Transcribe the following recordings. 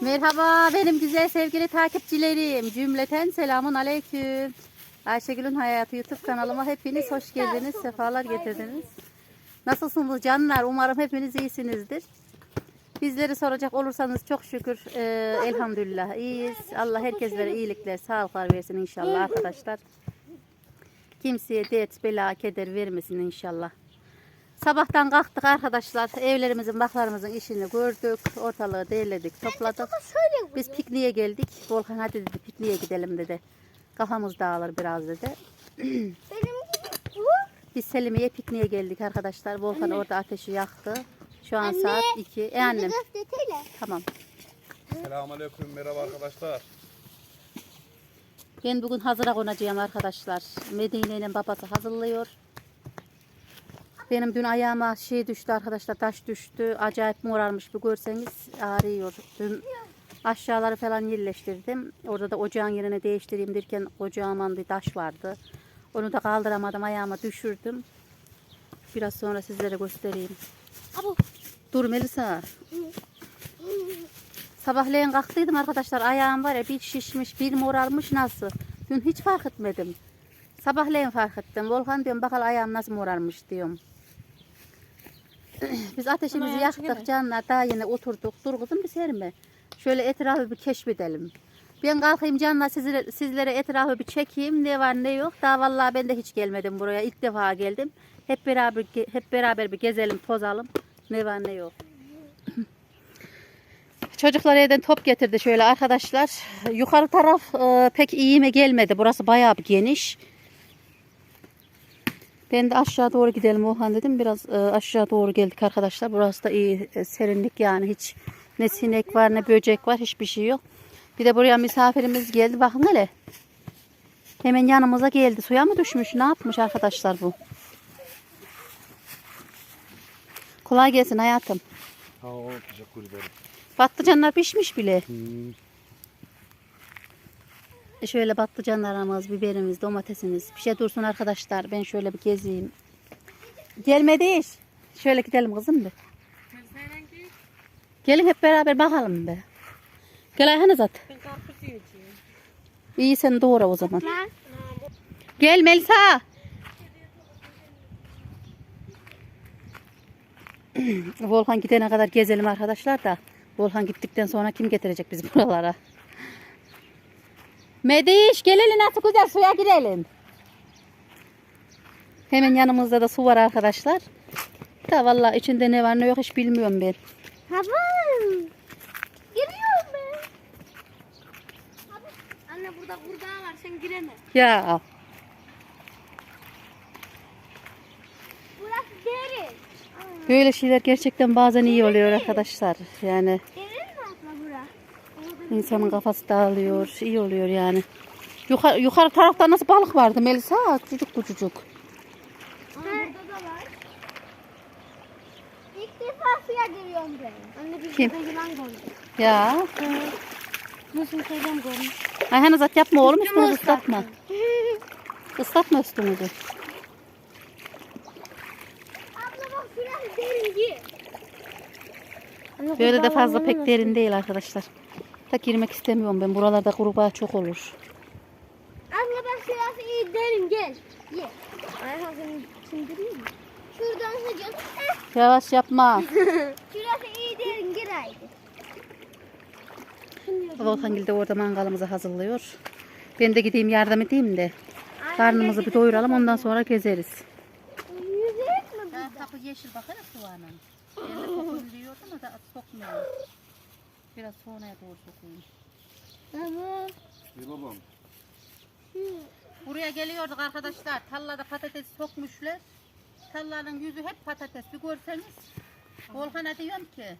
Merhaba benim güzel sevgili takipçilerim. Cümleten selamun aleyküm. Ayşegül'ün Hayatı YouTube kanalıma hepiniz hoş geldiniz. Sefalar getirdiniz. Nasılsınız canlar? Umarım hepiniz iyisinizdir. Bizleri soracak olursanız çok şükür e, elhamdülillah iyiyiz. Allah herkeslere iyilikler, sağlıklar versin inşallah arkadaşlar. Kimseye dert, bela, keder vermesin inşallah. Sabahtan kalktık arkadaşlar. Evlerimizin, baklarımızın işini gördük. Ortalığı derledik, topladık. Şöyle Biz pikniğe geldik. Volkan hadi dedi pikniğe gidelim dedi. Kafamız dağılır biraz dedi. Biz Selimiye pikniğe geldik arkadaşlar. Volkan orada ateşi yaktı. Şu an Anne, saat 2. E annem. Tamam. Selamünaleyküm merhaba arkadaşlar. Ben bugün hazıra konacağım arkadaşlar. Medine ile babası hazırlıyor. Benim dün ayağıma şey düştü arkadaşlar taş düştü. Acayip morarmış bir görseniz ağrıyor. Dün aşağıları falan yerleştirdim. Orada da ocağın yerine değiştireyim derken ocağımın bir taş vardı. Onu da kaldıramadım ayağıma düşürdüm. Biraz sonra sizlere göstereyim. Abu. Dur Melisa. Sabahleyin kalktıydım arkadaşlar. Ayağım var ya bir şişmiş, bir morarmış nasıl? Dün hiç fark etmedim. Sabahleyin fark ettim. Volkan diyorum bakalım ayağım nasıl morarmış diyorum. Biz ateşimizi Ama yaktık canlar. Daha yine oturduk. Dur kızım bir serme. Şöyle etrafı bir keşfedelim. Ben kalkayım canlar sizlere, sizlere etrafı bir çekeyim. Ne var ne yok. Daha vallahi ben de hiç gelmedim buraya. İlk defa geldim. Hep beraber hep beraber bir gezelim, tozalım. Ne var ne yok. Çocuklar evden top getirdi şöyle arkadaşlar. Yukarı taraf e, pek iyime gelmedi. Burası bayağı bir geniş. Ben de aşağı doğru gidelim Ohan dedim. Biraz e, aşağı doğru geldik arkadaşlar. Burası da iyi e, serinlik yani hiç ne sinek var ne böcek var hiçbir şey yok. Bir de buraya misafirimiz geldi. Bakın hele. Hemen yanımıza geldi. Suya mı düşmüş? Ne yapmış arkadaşlar bu? Kolay gelsin hayatım. Ha o. Patlıcanlar pişmiş bile. Hmm. Şöyle patlıcanlarımız, biberimiz, domatesimiz. Bir şey dursun arkadaşlar. Ben şöyle bir gezeyim. Gelmedi iş. Şöyle gidelim kızım bir. Gelin hep beraber bakalım be. Gel Ayhan'a zat. İyi sen doğru o zaman. Gel Melisa. Volkan gidene kadar gezelim arkadaşlar da. Volkan gittikten sonra kim getirecek bizi buralara? Mediş gelin nasıl güzel suya girelim. Hemen yanımızda da su var arkadaşlar. Da vallahi içinde ne var ne yok hiç bilmiyorum ben. Tamam. Giriyorum ben. Abi, Anne burada kurbağa var sen gireme. Ya Burası derin. böyle şeyler gerçekten bazen iyi oluyor arkadaşlar. Yani Derin? İnsanın kafası dağılıyor. iyi oluyor yani. Yukarı, yukarı tarafta nasıl balık vardı Melisa? Küçücük küçücük. İlk defa suya giriyorum ben. Anne biz Kim? yılan. Ya. Nasıl şeyden görmüş? Ayhan azat yapma oğlum üstünüzü ıslatma. Islatma üstünüzü. Abla bak şurası derin. Böyle de fazla pek derin değil arkadaşlar. Da girmek istemiyorum ben. Buralarda kurbağa çok olur. Abla bak şurası iyi derin gel. Ye. Ayhan seni sindireyim mi? Şuradan sıcak. Yavaş yapma. şurası iyi derin gir haydi. Volkan de orada mangalımızı hazırlıyor. Ben de gideyim yardım edeyim de. Karnımızı bir doyuralım ondan sonra gezeriz. Yüzek mi bu? kapı yeşil bakana soğanın. Ben de sokuluyor ama da sokmuyor. Biraz sonraya doğru sokayım. Tamam. İyi babam. Buraya geliyorduk arkadaşlar. Tallada patates sokmuşlar. Tallanın yüzü hep patates. Bir görseniz. Volkan'a diyorum ki.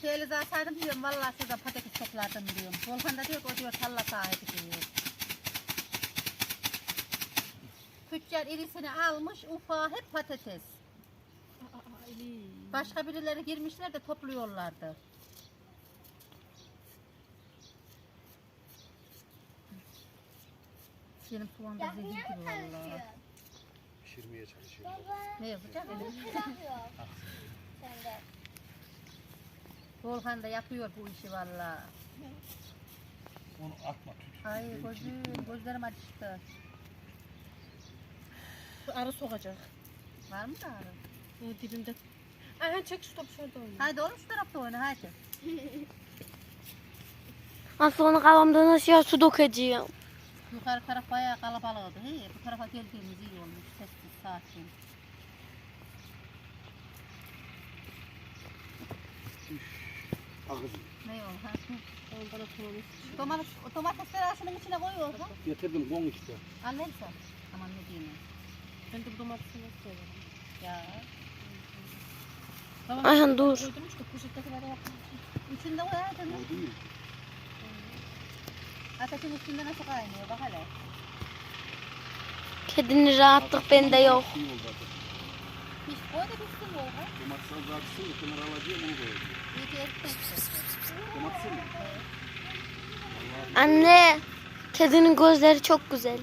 Şöyle alsaydım diyorum. Vallahi şurada patates toplardım diyorum. Volkan da diyor ki o diyor talla sahibi diyor. Tüccar irisini almış. Ufağı hep patates. Başka birileri girmişler de topluyorlardı. Benim soğan da zehir gibi vallahi. Pişirmeye çalışıyorum. Ne yapacağım? Sen de. Volkan da yapıyor bu işi valla. Onu atma tut. Ay gözüm, gözlerim açtı. Arı sokacak. Var mı da ağrı? O dibimde. Ayhan çek şu topu şurada oyna. Haydi oğlum şu tarafta oyna haydi. Nasıl onu kafamda nasıl su dökeceğim? Yukarı taraf bayağı kalabalıktı. He, bu tarafa geldiğimiz iyi olmuş. Sessiz, sakin. Ağzım. Ne o? Ha? Domates, domatesleri şunun içine koyuyorsun. Getirdim bon işte. Al neyse. Aman ne diyeyim. Ben de bu domatesi nasıl severim. Ya. Tamam. Ayhan dur. Koydum işte poşettekileri yaptım. İçinde koyaydın. mı? Oldu mu? Ateşin üstünde nasıl kaynıyor bak hele. Kedinin rahatlık bende yok. Koy da bitsin bu. ha. Domates az kısın da kenara alacağım onu koyacağım. Domatesi mi? Anne, kedinin gözleri çok güzel.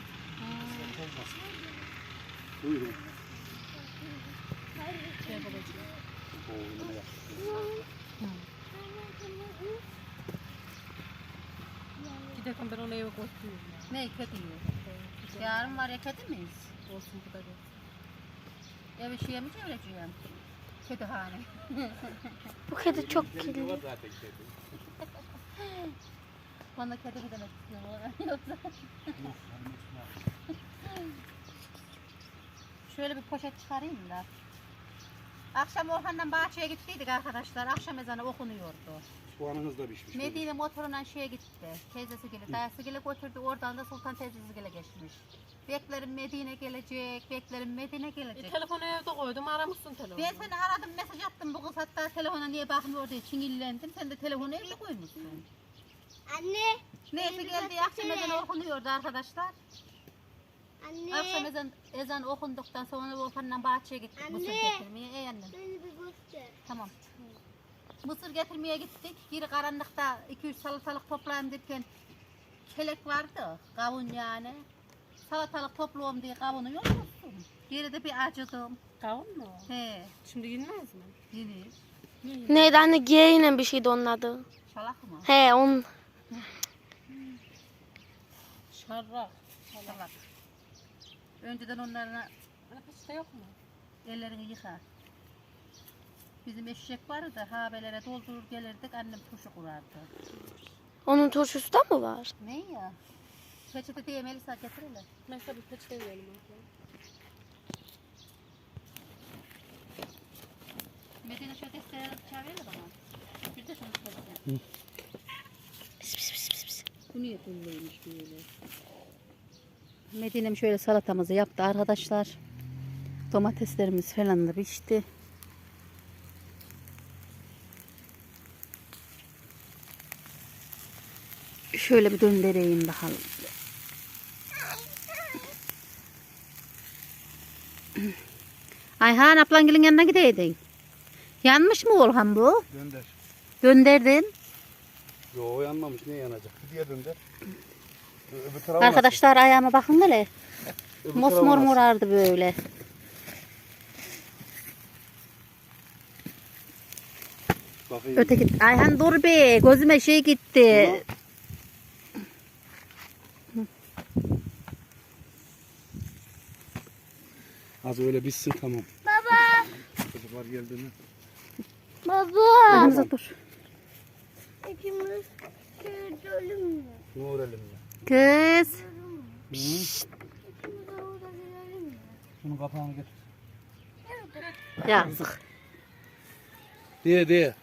Buyurun. Şey babacığım. Oo ne yaptı? Giderken ben onu eve ya. Ne kedi yiyor? Yarın var ya kedi miyiz? Olsun bu da değil. Ev işe mi çevireceğim? Kedi hane. Bu kedi çok kirli. zaten kendi. Bana kedi mi demek istiyorum? Yoksa şöyle bir poşet çıkarayım da. Akşam Orhan'la bahçeye gittiydik arkadaşlar. Akşam ezanı okunuyordu. Soğanınız da pişmiş. Medine motoruna şeye gitti. Teyzesi gele, dayısı gele götürdü. Oradan da Sultan teyzesi gele geçmiş. Beklerim Medine gelecek, beklerim Medine E, gelecek. telefonu evde koydum aramışsın telefonu. Ben seni aradım, mesaj attım. Bu kız hatta telefona niye bakmıyor diye çingillendim. Sen de telefonu evde koymuşsun. Anne, Neyse geldi akşam ezanı okunuyordu arkadaşlar. Akşam anne, ezan, ezan okunduktan sonra Volkan'la bahçeye gittik Anne. mısır getirmeye. Ey annem. beni bir göster. Tamam. Mısır getirmeye gittik. Geri karanlıkta 2-3 salatalık toplayayım derken kelek vardı. Kavun yani. Salatalık topluyorum diye kavunu yok musun? Geri de bir acıdım. Kavun mu? He. Şimdi yenmez mi? Yenir. Neydi anne? G ile bir şeydi onun adı. Şalak mı? He, onun. Şarrak. Şalak. Önceden onlarla Ana peçete yok mu? ellerini yıkar. Bizim eşek vardı. Habelere doldurur gelirdik. Annem turşu kurardı. Onun turşusu da mı var? Ne ya? Peçete diye Melisa getirirler. Mesela bir peçete verelim abla. Medine şöyle desteğe çağırıyorlar bana. Bir de şunu istedim. Bu niye kulluymuş böyle? Medine'm şöyle salatamızı yaptı arkadaşlar. Domateslerimiz falan da pişti. Şöyle bir döndüreyim bakalım. Ayhan ablangilin yanına gideydin. Yanmış mı Orhan bu? Gönder. Gönderdin. Yo yanmamış ne yanacak? Diye dönder. Ö- Öbür tarafa Arkadaşlar ayağıma bakın hele. Öbür Mosmor tarafa nasıl? morardı böyle. Bakayım. Öteki Ayhan dur be gözüme şey gitti. Az öyle bitsin tamam. Baba, Çocuklar geldi mi? baba. Yanımıza dur. İkimiz şöyle mü? Ne öğrenelim ya? Kız. Mi? Şunun kapağını getir. Yazık. Diye diye.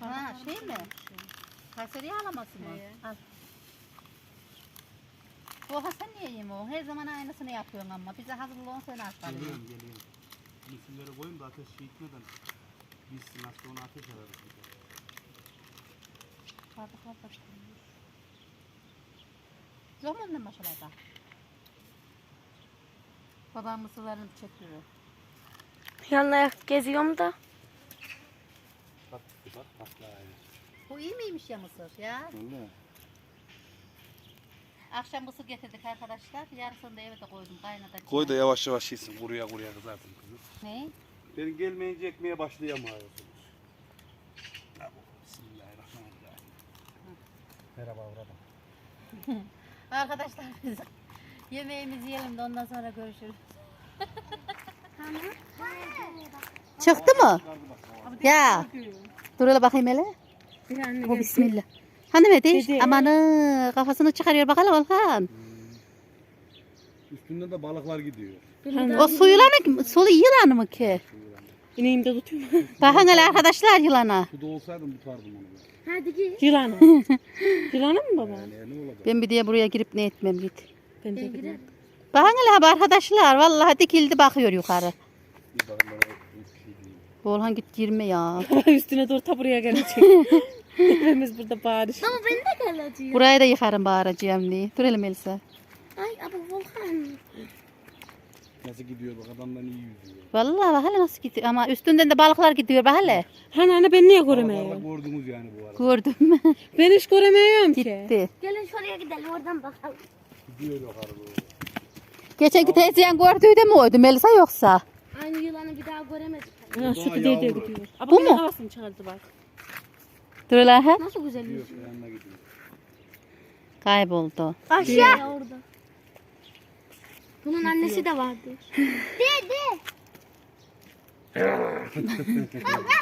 Ha şey mi? Kayseri yağlaması mı? Al. Oha sen niye yemiyorsun? o? Her zaman aynısını yapıyorsun ama. Bize hazırlığın sen aslanın. Geliyorum geliyorum. Misilleri koyayım da ateş şey gitmeden. Bitsin nasıl onu ateş ararız. Bardaklar da çıkmış. Yok mu annem aşağıda? Babam mısırlarını çekiyor. Yanına ayak geziyorum da. Bak bak patlar. Bu iyi miymiş ya mısır ya? Vallahi. Akşam mısır getirdik arkadaşlar. Yarısını da eve de koydum kaynata. Koy da yavaş yavaş yesin. Kuruya kuruya kızartın kızım. Ne? Ben gelmeyince ekmeğe başlayamıyorsunuz. Bravo. Bismillahirrahmanirrahim. Merhaba burada. Arkadaşlar biz yemeğimizi yiyelim de ondan sonra görüşürüz. Çıktı mı? Ya. Dur hele bakayım hele. Bir anne O bismillah. Mediş? Dedi. Amanı kafasını çıkarıyor bakalım Volkan. Üstünde de balıklar gidiyor. O su yılanı, sulu yılanı mı ki? İneğimi de tutuyorum. Bakın hele arkadaşlar yılana. Suda olsaydım tutardım onu. ben. Hadi git. Yılanı. Yılanı mı baba? Yani ne olacak? Ben bir diye buraya girip ne etmem git. Ben de gidelim. Bakın hele abi arkadaşlar vallahi dikildi bakıyor yukarı. Bir bakın bana hiçbir şey git girme ya. Üstüne doğru ta buraya gelecek. Hepimiz burada bağırış. Ama beni de kalacıyor. Buraya da yıkarım bağıracağım diye. Dur hele Melisa. Ay abi Volkan. Nasıl gidiyor bak adamdan iyi yüzüyor. Vallahi bak hele nasıl gidiyor ama üstünden de balıklar gidiyor bak hele. Hani anne ben niye Balıklarla göremiyorum? gördünüz yani bu arada. Gördün mü? Ben hiç göremiyorum ki. Gitti. Gelin şuraya gidelim oradan bakalım. Gidiyor yukarı doğru. Geçenki teyzeyen gördüğü de mi oydu Melisa yoksa? Aynı yılanı bir daha göremedik. Ha, şu gidiyor diye yavru. gidiyor. Ama Bu mu? havasını çıkardı bak. Dur hele he. Nasıl güzel Gidiyor yüzüyor. yanına gidiyor. Kayboldu. Aşağı. orada. Bunun annesi de vardı. De de.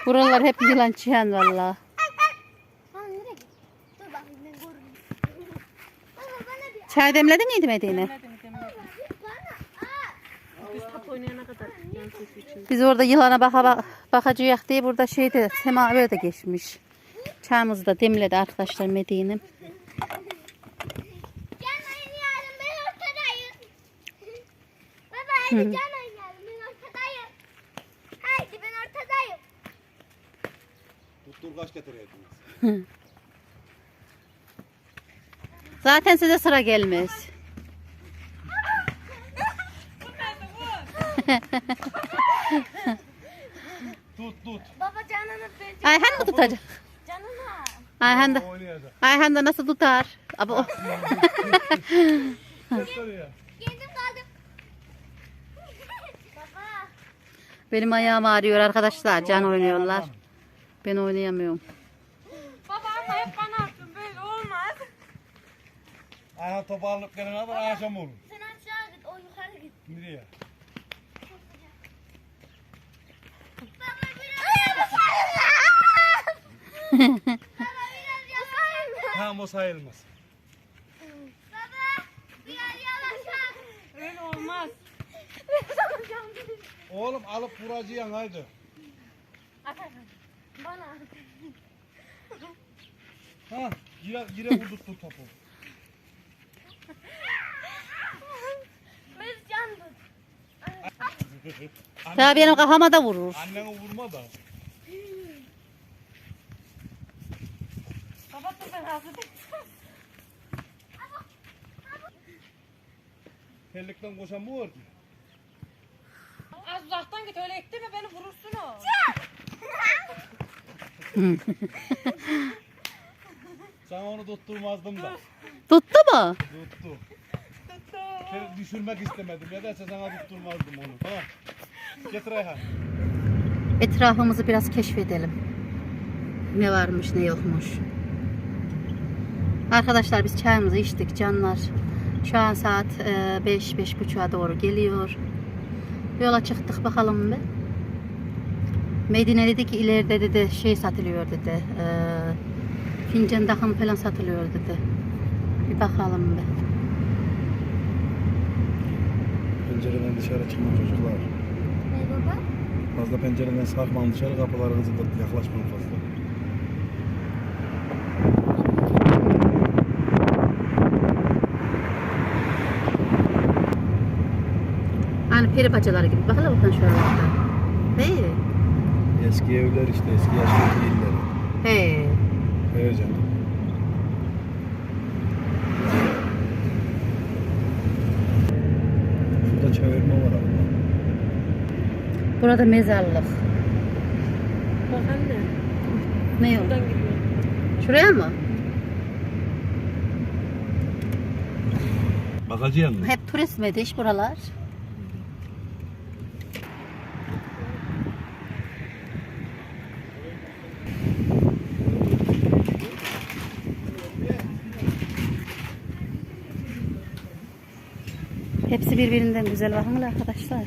Buralar hep yılan çıyan valla. Ha nereye gitti? Dur bakayım ben görürüm. Baba bana bir Çay demledin miydi Medine? Biz orada yılana baka, bak- bakacağız diye burada şeyde semaver de geçmiş. Çayımızı da demledi arkadaşlar Medine'm. Can oynayalım ben ortadayım. Baba hadi can oynayalım ben ortadayım. Haydi ben ortadayım. Tuttur kaç getireydiniz? Zaten size sıra gelmez. Tut tut. Baba canını ben Ayhan mı tutacak? canına. Ayhan da, Oynayacak. Ayhan da nasıl tutar? Abi o- Benim ayağım ağrıyor arkadaşlar. Can oynuyorlar. Ben oynayamıyorum. Baba ama hep bana attın böyle olmaz. Ayhan topu alıp gelene kadar akşam olur. Sen aşağı git o yukarı git. Nereye? Tamam o sayılmaz. Baba biraz yavaş. Öyle olmaz. Oğlum alıp vuracaksın haydi. Bana. Ha, yine, yine vurdurttu topu. Biz can tut. Daha benim kafama da vurur. Anneni vurma da. Baba dur ben hazır Terlikten koşan mı var ki? Az uzaktan git öyle ektirme beni vurursun o. Sana onu tutturmazdım da. Tuttu mu? Tuttu. Seni düşürmek istemedim. Nedense sana tutturmazdım onu. Tamam. Getir Ayhan. Etrafımızı biraz keşfedelim. Ne varmış ne yokmuş. Arkadaşlar biz çayımızı içtik canlar. Şu an saat 5 beş, buçuğa doğru geliyor. Yola çıktık bakalım bir. Medine dedi ki ileride dedi şey satılıyor dedi. E, fincan takım falan satılıyor dedi. Bir bakalım bir. Pencereden dışarı çıkma çocuklar. Ne baba? Fazla pencereden sarkmayın dışarı kapılarınızı da yaklaşmayın fazla. Hani peri bacaları gibi. Bakalım bakalım şuralarda. He. Eski evler işte eski yaşlı illeri. He. Evet canım. Şurada çevirme var abi. Burada mezarlık. Bak anne. Ne yok? Buradan gidiyor. Şuraya mı? Bakacaksın mı? Hep turist mi iş buralar? Birbirinden güzel bakın arkadaşlar.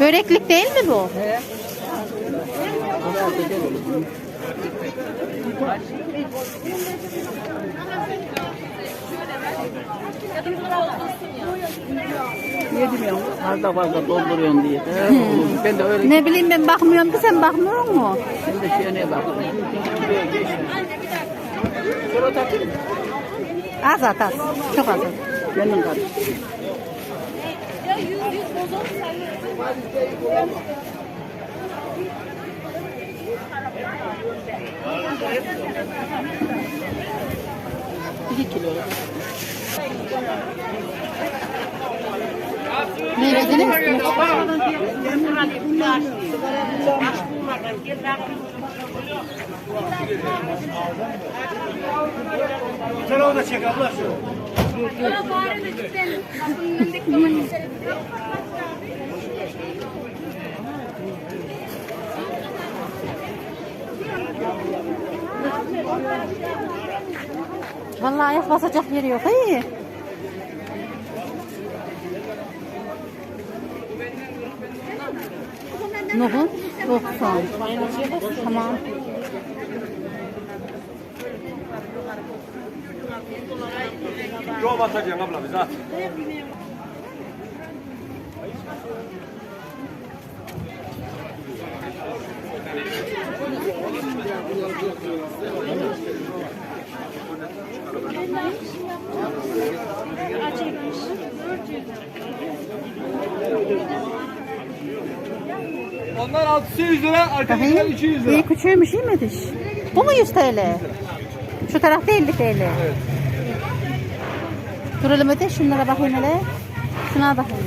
Böreklik değil mi bu? Yedim ya. Fazla fazla dolduruyorsun diye. ben de öyle Ne bileyim ben bakmıyorum ki sen bakmıyor mu? ben de şeye bakıyorum. Takayım mı? Az at az. Çok az at. Kendin karış. İki kilo. Ne yediniz? Sen orada çek abla şu. Vallahi ayak basacak yeri yok. İyi. Nohut 90. Tamam. Yol batacaksın abla biz at. Onlar 600 lira, arkadakiler Bakayım. 200 lira. İyi küçüğümüş iyi mi diş? Bu mu 100 TL? Şu tarafta 50 TL. Evet. Duralım öde şunlara bakayım hele. Şuna bakayım.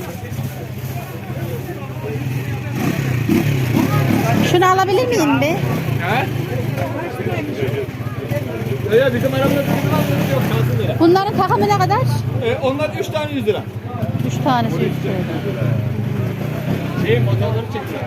Şunu alabilir miyim bir? He? Bizim aramızda bizim aramızda yok şansın lira. Bunların takımı ne kadar? Ee, onlar 3 tane 100 lira. 3 tanesi 100 TL. Şey motorları çekiyor.